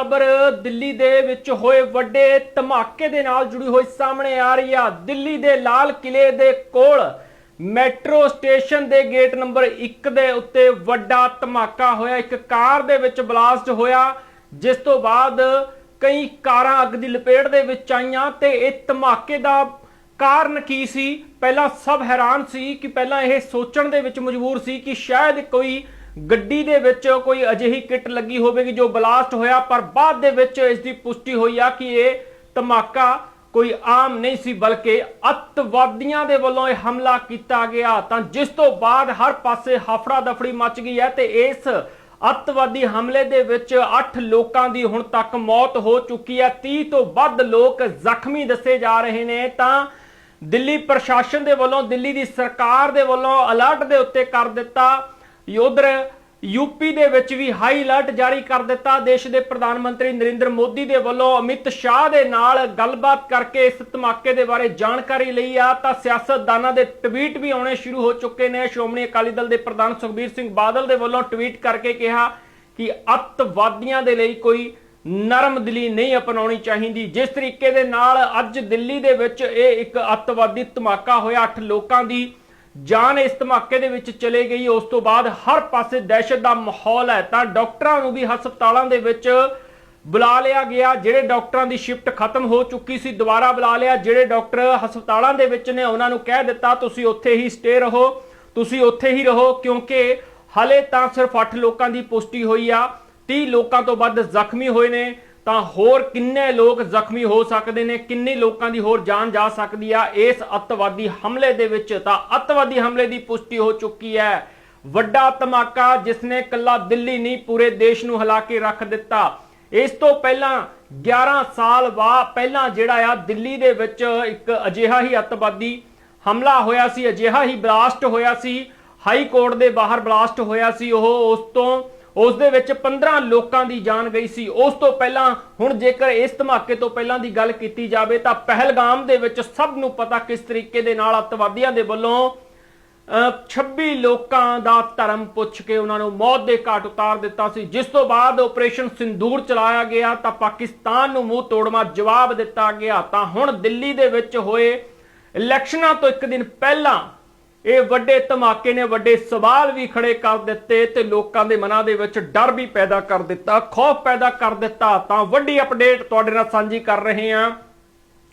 ਖਬਰ ਦਿੱਲੀ ਦੇ ਵਿੱਚ ਹੋਏ ਵੱਡੇ ਧਮਾਕੇ ਦੇ ਨਾਲ ਜੁੜੀ ਹੋਈ ਸਾਹਮਣੇ ਆ ਰਹੀ ਆ। ਦਿੱਲੀ ਦੇ ਲਾਲ ਕਿਲੇ ਦੇ ਕੋਲ ਮੈਟਰੋ ਸਟੇਸ਼ਨ ਦੇ ਗੇਟ ਨੰਬਰ 1 ਦੇ ਉੱਤੇ ਵੱਡਾ ਧਮਾਕਾ ਹੋਇਆ। ਇੱਕ ਕਾਰ ਦੇ ਵਿੱਚ ਬਲਾਸਟ ਹੋਇਆ, ਜਿਸ ਤੋਂ ਬਾਅਦ ਕਈ ਕਾਰਾਂ ਅੱਗ ਦੀ ਲਪੇਟ ਦੇ ਵਿੱਚ ਆਈਆਂ ਤੇ ਇਹ ਧਮਾਕੇ ਦਾ ਕਾਰਨ ਕੀ ਸੀ? ਪਹਿਲਾਂ ਸਭ ਹੈਰਾਨ ਸੀ ਕਿ ਪਹਿਲਾਂ ਇਹ ਸੋਚਣ ਦੇ ਵਿੱਚ ਮਜਬੂਰ ਸੀ ਕਿ ਸ਼ਾਇਦ ਕੋਈ ਗੱਡੀ ਦੇ ਵਿੱਚ ਕੋਈ ਅਜਿਹੀ ਕਿੱਟ ਲੱਗੀ ਹੋਵੇਗੀ ਜੋ ਬਲਾਸਟ ਹੋਇਆ, ਪਰ ਬਾਅਦ ਦੇ ਵਿੱਚ ਇਸ ਦੀ ਪੁਸ਼ਟੀ ਹੋਈ ਆ ਕਿ ਇਹ ਧਮਾਕਾ ਕੋਈ ਆਮ ਨਹੀਂ ਸੀ, ਬਲਕਿ ਅੱਤਵਾਦੀਆਂ ਦੇ ਵੱਲੋਂ ਇਹ ਹਮਲਾ ਕੀਤਾ ਗਿਆ। ਤਾਂ ਜਿਸ ਤੋਂ ਬਾਅਦ ਹਰ ਪਾਸੇ ਹਫੜਾ ਦਫੜੀ ਮਚ ਗਈ ਹੈ ਤੇ ਇਸ ਅੱਤਵਾਦੀ ਹਮਲੇ ਦੇ ਵਿੱਚ 8 ਲੋਕਾਂ ਦੀ ਹੁਣ ਤੱਕ ਮੌਤ ਹੋ ਚੁੱਕੀ ਹੈ। 30 ਤੋਂ ਵੱਧ ਲੋਕ ਜ਼ਖਮੀ ਦੱਸੇ ਜਾ ਰਹੇ ਨੇ। ਤਾਂ ਦਿੱਲੀ ਪ੍ਰਸ਼ਾਸਨ ਦੇ ਵੱਲੋਂ ਦਿੱਲੀ ਦੀ ਸਰਕਾਰ ਦੇ ਵੱਲੋਂ ਅਲਰਟ ਦੇ ਉੱਤੇ ਕਰ ਦਿੱਤਾ ਉਧਰ ਯੂਪੀ ਦੇ ਵਿੱਚ ਵੀ ਹਾਈ ਅਲਰਟ ਜਾਰੀ ਕਰ ਦਿੱਤਾ। ਦੇਸ਼ ਦੇ ਪ੍ਰਧਾਨ ਮੰਤਰੀ ਨਰਿੰਦਰ ਮੋਦੀ ਦੇ ਵੱਲੋਂ ਅਮਿਤ ਸ਼ਾਹ ਦੇ ਨਾਲ ਗੱਲਬਾਤ ਕਰਕੇ ਇਸ ਧਮਾਕੇ ਦੇ ਬਾਰੇ ਜਾਣਕਾਰੀ ਲਈ ਆ। ਤਾਂ ਸਿਆਸਤਦਾਨਾਂ ਦੇ ਟਵੀਟ ਵੀ ਆਉਣੇ ਸ਼ੁਰੂ ਹੋ ਚੁੱਕੇ ਨੇ। ਸ਼੍ਰੋਮਣੀ ਅਕਾਲੀ ਦਲ ਦੇ ਪ੍ਰਧਾਨ ਸੁਖਬੀਰ ਸਿੰਘ ਬਾਦਲ ਦੇ ਵੱਲੋਂ ਟਵੀਟ ਕਰਕੇ ਕਿਹਾ ਕਿ ਅੱਤਵਾਦੀਆਂ ਦੇ ਲਈ ਕੋਈ ਨਰਮ ਦਿਲੀ ਨਹੀਂ ਅਪਣਾਉਣੀ ਚਾਹੀਦੀ। ਜਿਸ ਤਰੀਕੇ ਦੇ ਨਾਲ ਅੱਜ ਦਿੱਲੀ ਦੇ ਵਿੱਚ ਇਹ ਇੱਕ ਅੱਤਵਾਦੀ ਧਮਾਕਾ ਹੋਇਆ। 8 ਲੋਕਾਂ ਦੀ ਜਾਨ ਇਸ ਧਮਾਕੇ ਦੇ ਵਿੱਚ ਚਲੇ ਗਈ। ਉਸ ਤੋਂ ਬਾਅਦ ਹਰ ਪਾਸੇ ਦਹਿਸ਼ਤ ਦਾ ਮਾਹੌਲ ਹੈ। ਤਾਂ ਡਾਕਟਰਾਂ ਨੂੰ ਵੀ ਹਸਪਤਾਲਾਂ ਦੇ ਵਿੱਚ ਬੁਲਾ ਲਿਆ ਗਿਆ। ਜਿਹੜੇ ਡਾਕਟਰਾਂ ਦੀ ਸ਼ਿਫਟ ਖਤਮ ਹੋ ਚੁੱਕੀ ਸੀ, ਦੁਬਾਰਾ ਬੁਲਾ ਲਿਆ। ਜਿਹੜੇ ਡਾਕਟਰ ਹਸਪਤਾਲਾਂ ਦੇ ਵਿੱਚ ਨੇ, ਉਹਨਾਂ ਨੂੰ ਕਹਿ ਦਿੱਤਾ, ਤੁਸੀਂ ਉੱਥੇ ਹੀ ਸਟੇ ਰਹੋ। ਤੁਸੀਂ ਉੱਥੇ ਹੀ ਰਹੋ, ਕਿਉਂਕਿ ਹਲੇ ਤਾਂ ਸਿਰਫ 8 ਲੋਕਾਂ ਦੀ ਪੁਸ਼ਟੀ ਹੋਈ ਆ। 30 ਲੋਕਾਂ ਤੋਂ ਵੱਧ ਜ਼ਖਮੀ ਹੋਏ ਨੇ। ਤਾਂ ਹੋਰ ਕਿੰਨੇ ਲੋਕ ਜ਼ਖਮੀ ਹੋ ਸਕਦੇ ਨੇ? ਕਿੰਨੇ ਲੋਕਾਂ ਦੀ ਹੋਰ ਜਾਨ ਜਾ ਸਕਦੀ ਆ? ਇਸ ਅੱਤਵਾਦੀ ਹਮਲੇ ਦੇ ਵਿੱਚ ਤਾਂ ਅੱਤਵਾਦੀ ਹਮਲੇ ਦੀ ਪੁਸ਼ਟੀ ਹੋ ਚੁੱਕੀ ਹੈ। ਵੱਡਾ ਧਮਾਕਾ ਜਿਸ ਨੇ ਕੱਲਾ ਦਿੱਲੀ ਨਹੀਂ, ਪੂਰੇ ਦੇਸ਼ ਨੂੰ ਹਿਲਾ ਕੇ ਰੱਖ ਦਿੱਤਾ। ਇਸ ਤੋਂ ਪਹਿਲਾਂ 11 ਸਾਲ ਬਾਅਦ ਪਹਿਲਾਂ ਜਿਹੜਾ ਆ, ਦਿੱਲੀ ਦੇ ਵਿੱਚ ਇੱਕ ਅਜਿਹਾ ਹੀ ਅੱਤਵਾਦੀ ਹਮਲਾ ਹੋਇਆ ਸੀ, ਅਜਿਹਾ ਹੀ ਬਲਾਸਟ ਹੋਇਆ ਸੀ। ਹਾਈ ਕੋਰਟ ਦੇ ਬਾਹਰ ਬਲਾਸਟ ਹੋਇਆ ਸੀ ਉਹ। ਉਸ ਤੋਂ ਉਸ ਦੇ ਵਿੱਚ 15 ਲੋਕਾਂ ਦੀ ਜਾਨ ਗਈ ਸੀ। ਉਸ ਤੋਂ ਪਹਿਲਾਂ ਹੁਣ ਜੇਕਰ ਇਸ ਧਮਾਕੇ ਤੋਂ ਪਹਿਲਾਂ ਦੀ ਗੱਲ ਕੀਤੀ ਜਾਵੇ ਤਾਂ ਪਹਿਲਗਾਮ ਦੇ ਵਿੱਚ ਸਭ ਨੂੰ ਪਤਾ ਕਿਸ ਤਰੀਕੇ ਦੇ ਨਾਲ ਅੱਤਵਾਦੀਆਂ ਦੇ ਵੱਲੋਂ ਅਹ 26 ਲੋਕਾਂ ਦਾ ਧਰਮ ਪੁੱਛ ਕੇ ਉਹਨਾਂ ਨੂੰ ਮੌਤ ਦੇ ਘਾਟ ਉਤਾਰ ਦਿੱਤਾ ਸੀ। ਜਿਸ ਤੋਂ ਬਾਅਦ ਆਪਰੇਸ਼ਨ ਸਿੰਦੂਰ ਚਲਾਇਆ ਗਿਆ ਤਾਂ ਪਾਕਿਸਤਾਨ ਨੂੰ ਮੂੰਹ ਤੋੜਵਾ ਜਵਾਬ ਦਿੱਤਾ ਗਿਆ। ਤਾਂ ਹੁਣ ਦਿੱਲੀ ਦੇ ਵਿੱਚ ਹੋਏ ਇਲੈਕਸ਼ਨਾਂ ਤੋਂ ਇੱਕ ਦਿਨ ਪਹਿਲਾਂ ਇਹ ਵੱਡੇ ਧਮਾਕੇ ਨੇ, ਵੱਡੇ ਸਵਾਲ ਵੀ ਖੜੇ ਕਰ ਦਿੱਤੇ ਤੇ ਲੋਕਾਂ ਦੇ ਮਨਾਂ ਦੇ ਵਿੱਚ ਡਰ ਵੀ ਪੈਦਾ ਕਰ ਦਿੱਤਾ, ਖੌਫ ਪੈਦਾ ਕਰ ਦਿੱਤਾ। ਤਾਂ ਵੱਡੀ ਅਪਡੇਟ ਤੁਹਾਡੇ ਨਾਲ ਸਾਂਝੀ ਕਰ ਰਹੇ ਹਾਂ।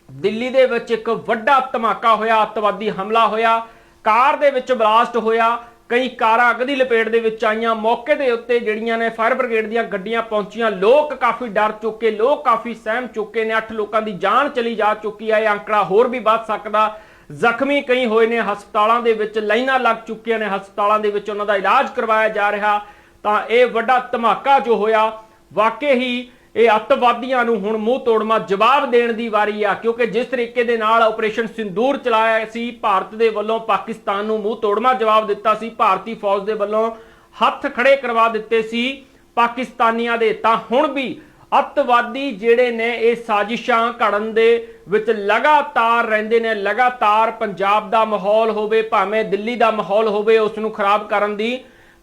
ਦਿੱਲੀ ਦੇ ਵਿੱਚ ਇੱਕ ਵੱਡਾ ਧਮਾਕਾ ਹੋਇਆ, ਅੱਤਵਾਦੀ ਹਮਲਾ ਹੋਇਆ, ਕਾਰ ਦੇ ਵਿੱਚ ਬਲਾਸਟ ਹੋਇਆ। ਕਈ ਕਾਰਾਂ ਅੱਗ ਦੀ ਲਪੇਟ ਦੇ ਵਿੱਚ ਆਈਆਂ। ਮੌਕੇ ਦੇ ਉੱਤੇ ਜਿਹੜੀਆਂ ਨੇ ਫਾਇਰ ਬ੍ਰਿਗੇਡ ਦੀਆਂ ਗੱਡੀਆਂ ਪਹੁੰਚੀਆਂ। ਲੋਕ ਕਾਫੀ ਡਰ ਚੁੱਕੇ, ਲੋਕ ਕਾਫੀ ਸਹਿਮ ਚੁੱਕੇ ਨੇ। 8 ਲੋਕਾਂ ਦੀ ਜਾਨ ਚਲੀ ਜਾ ਚੁੱਕੀ ਹੈ। ਇਹ ਅੰਕੜਾ ਹੋਰ ਵੀ ਵੱਧ ਸਕਦਾ। ਜ਼ਖਮੀ ਕਈ ਹੋਏ ਨੇ, ਹਸਪਤਾਲਾਂ ਦੇ ਵਿੱਚ ਲਾਈਨਾਂ ਲੱਗ ਚੁੱਕੀਆਂ ਨੇ, ਹਸਪਤਾਲਾਂ ਦੇ ਵਿੱਚ ਉਹਨਾਂ ਦਾ ਇਲਾਜ ਕਰਵਾਇਆ ਜਾ ਰਿਹਾ। ਤਾਂ ਇਹ ਵੱਡਾ ਧਮਾਕਾ ਜੋ ਹੋਇਆ, ਵਾਕਈ ਹੀ ਇਹ ਅੱਤਵਾਦੀਆਂ ਨੂੰ ਹੁਣ ਮੂੰਹ ਤੋੜਮਾ ਜਵਾਬ ਦੇਣ ਦੀ ਵਾਰੀ ਆ, ਕਿਉਂਕਿ ਜਿਸ ਤਰੀਕੇ ਦੇ ਨਾਲ ਆਪਰੇਸ਼ਨ ਸਿੰਦੂਰ ਚਲਾਇਆ ਸੀ, ਭਾਰਤ ਦੇ ਵੱਲੋਂ ਪਾਕਿਸਤਾਨ ਨੂੰ ਮੂੰਹ ਤੋੜਮਾ ਜਵਾਬ ਦਿੱਤਾ ਸੀ, ਭਾਰਤੀ ਫੌਜ ਦੇ ਵੱਲੋਂ ਹੱਥ ਖੜੇ ਕਰਵਾ ਦਿੱਤੇ ਸੀ ਪਾਕਿਸਤਾਨੀਆਂ ਦੇ। ਤਾਂ ਹੁਣ ਵੀ ਅੱਤਵਾਦੀ ਜਿਹੜੇ ਨੇ ਇਹ ਸਾਜ਼ਿਸ਼ਾਂ ਘੜਨ ਦੇ ਵਿੱਚ ਲਗਾਤਾਰ ਰਹਿੰਦੇ ਨੇ, ਲਗਾਤਾਰ ਪੰਜਾਬ ਦਾ ਮਾਹੌਲ ਹੋਵੇ, ਭਾਵੇਂ ਦਿੱਲੀ ਦਾ ਮਾਹੌਲ ਹੋਵੇ ਉਸ ਨੂੰ ਖਰਾਬ ਕਰਨ ਦੀ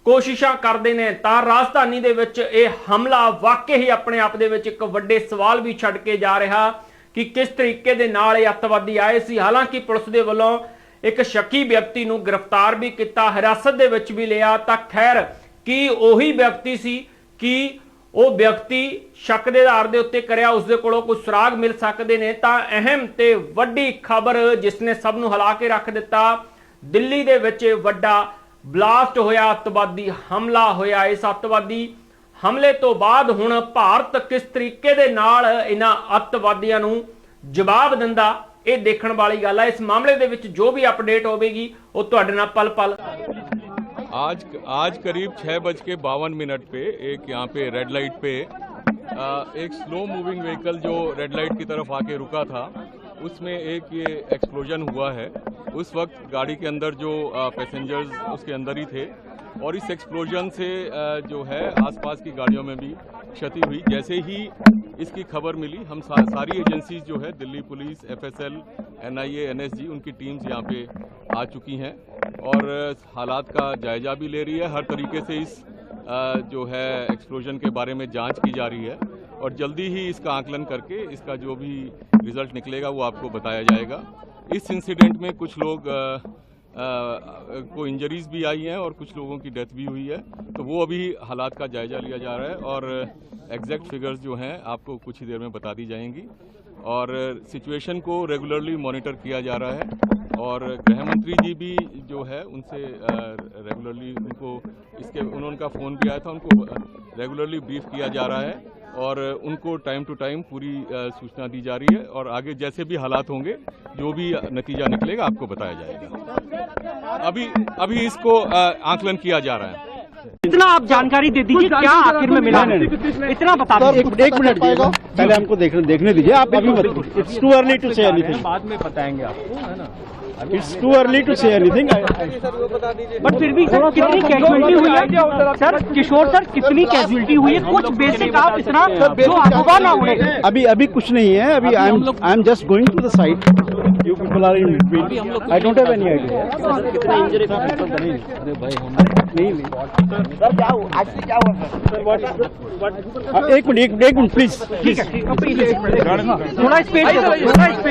ਕੋਸ਼ਿਸ਼ਾਂ ਕਰਦੇ ਨੇ। ਤਾਂ ਰਾਜਧਾਨੀ ਦੇ ਵਿੱਚ ਇਹ ਹਮਲਾ ਵਾਕਈ ਹੀ ਆਪਣੇ ਆਪ ਦੇ ਵਿੱਚ ਇੱਕ ਵੱਡੇ ਸਵਾਲ ਵੀ ਛੱਡ ਕੇ ਜਾ ਰਿਹਾ ਕਿ ਕਿਸ ਤਰੀਕੇ ਦੇ ਨਾਲ ਇਹ ਅੱਤਵਾਦੀ ਆਏ ਸੀ। ਹਾਲਾਂਕਿ ਪੁਲਿਸ ਦੇ ਵੱਲੋਂ ਇੱਕ ਸ਼ੱਕੀ ਵਿਅਕਤੀ ਨੂੰ ਗ੍ਰਿਫਤਾਰ ਵੀ ਕੀਤਾ, ਹਿਰਾਸਤ ਦੇ ਵਿੱਚ ਵੀ ਲਿਆ। ਤਾਂ ਖੈਰ, ਕੀ ਉਹੀ ਵਿਅਕਤੀ ਸੀ? ਕਿ ਉਹ ਵਿਅਕਤੀ ਸ਼ੱਕ ਦੇ ਆਧਾਰ ਦੇ ਉੱਤੇ ਕਰਿਆ ਉਸ ਦੇ ਕੋਲੋਂ ਕੋਈ ਸੁਰਾਗ ਮਿਲ ਸਕਦੇ ਨੇ, ਤਾਂ ਅਹਿਮ ਤੇ ਵੱਡੀ ਖਬਰ ਜਿਸ ਨੇ ਸਭ ਨੂੰ ਹਿਲਾ ਕੇ ਰੱਖ ਦਿੱਤਾ, ਦਿੱਲੀ ਦੇ ਵਿੱਚ ਵੱਡਾ ਬਲਾਸਟ ਹੋਇਆ, ਅੱਤਵਾਦੀ ਹਮਲਾ ਹੋਇਆ। ਇਸ ਅੱਤਵਾਦੀ ਹਮਲੇ ਤੋਂ ਬਾਅਦ ਹੁਣ ਭਾਰਤ ਕਿਸ ਤਰੀਕੇ ਦੇ ਨਾਲ ਇਹਨਾਂ ਅੱਤਵਾਦੀਆਂ ਨੂੰ ਜਵਾਬ ਦਿੰਦਾ, ਇਹ ਦੇਖਣ ਵਾਲੀ ਗੱਲ ਹੈ ਇਸ ਮਾਮਲੇ ਦੇ ਵਿੱਚ ਜੋ ਵੀ ਅਪਡੇਟ ਹੋਵੇਗੀ, ਉਹ ਤੁਹਾਡੇ ਨਾਲ ਪਲ ਪਲ आज आज करीब छः बज के बावन मिनट पे एक यहाँ पे रेड लाइट पे आ, एक स्लो मूविंग व्हीकल जो रेड लाइट की तरफ़ आके रुका था उसमें एक ये एक्सप्लोजन हुआ है। उस वक्त गाड़ी के अंदर जो पैसेंजर्स उसके अंदर ही थे और इस एक्सप्लोजन से जो है आसपास की गाड़ियों में भी क्षति हुई। जैसे ही इसकी खबर मिली हम सा, सारी एजेंसीज जो है Delhi police FSL NIA NSG उनकी टीम्स यहाँ पे आ चुकी हैं। और हालात का जायजा भी ले रही है। हर तरीके से इस जो है एक्सप्लोजन के बारे में जाँच की जा रही है और जल्दी ही इसका आकलन करके इसका जो भी रिज़ल्ट निकलेगा वो आपको बताया जाएगा। इस इंसिडेंट में कुछ लोग अ, को इंजरीज भी आई हैं और कुछ लोगों की डेथ भी हुई है। तो वो अभी हालात का जायजा लिया जा रहा है और एग्जैक्ट फिगर्स जो हैं आपको कुछ ही देर में बता दी जाएँगी। और सिचुएशन को रेगुलरली मॉनिटर किया जा रहा है। और गृह मंत्री जी भी जो है उनसे रेगुलरली उनको इसके उन्होंने का फ़ोन भी आया था उनको रेगुलरली ब्रीफ किया जा रहा है और उनको टाइम टू टाइम पूरी सूचना दी जा रही है और आगे जैसे भी हालात होंगे जो भी नतीजा निकलेगा आपको बताया जाएगा। अभी अभी इसको आकलन किया जा रहा है। इतना आप जानकारी दे दीजिए क्या आखिर में मिला नहीं। इतना बता दीजिए। एक एक मिनट पहले हमको देखने देखने दीजिए आप इट्स टू अर्ली टू से बाद में बताएँगे आपको है ना? It's too early to say anything but फिर भी सर कितनी कैजुअलिटी हुई है? सर किशोर सर कितनी कैजुअलिटी हुई है? कुछ बेसिक आप इतना जो अफवाह ना उड़े अभी अभी कुछ नहीं है। अभी I am I am just going to the site you people are in between I don't have any idea कितना इंजरी नहीं। अरे भाई हम नहीं नहीं। सर क्या हुआ? एक्चुअली क्या हुआ सर? व्हाट एक मिनट एक मिनट प्लीज़ है ठीक है थोड़ा स्पेस थोड़ा स्पेस